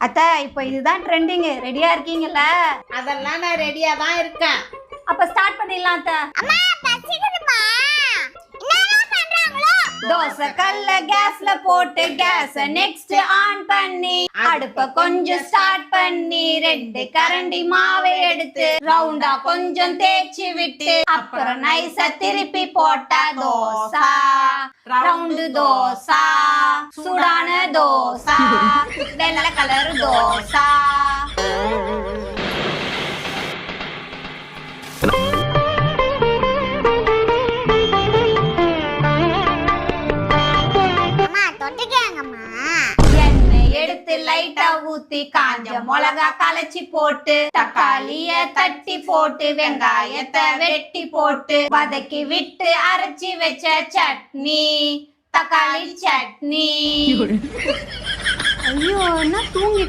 அத்தை இப்போ இதுதான் ட்ரெண்டிங் ரெடியா இருக்கீங்கல்ல? அதெல்லாம் நான் ரெடியா தான் இருக்கேன். அப்ப ஸ்டார்ட் பண்ணிடலாம் அத்தை. அம்மா பசிக்குதுமா தோசை கல்ல கேஸ்ல போட்டு கேஸ நெக்ஸ்ட் ஆன் பண்ணி அடுப்ப கொஞ்சம் ஸ்டார்ட் பண்ணி ரெண்டு கரண்டி மாவை எடுத்து ரவுண்டா கொஞ்சம் தேய்ச்சி விட்டு அப்புறம் நைஸா திருப்பி போட்டா தோசா. ரவுண்டு தோசா. சூடான தோசா. தொட்டுக்கேங்கம்மா. எண்ணெய் எடுத்து லைட்டா ஊத்தி காஞ்ச மிளகா கலச்சி போட்டு தக்காளிய தட்டி போட்டு வெங்காயத்தை வெட்டி போட்டு வதக்கி விட்டு அரைச்சி வச்ச சட்னி தக்காளி சட்னி. ஐயோ தூங்கி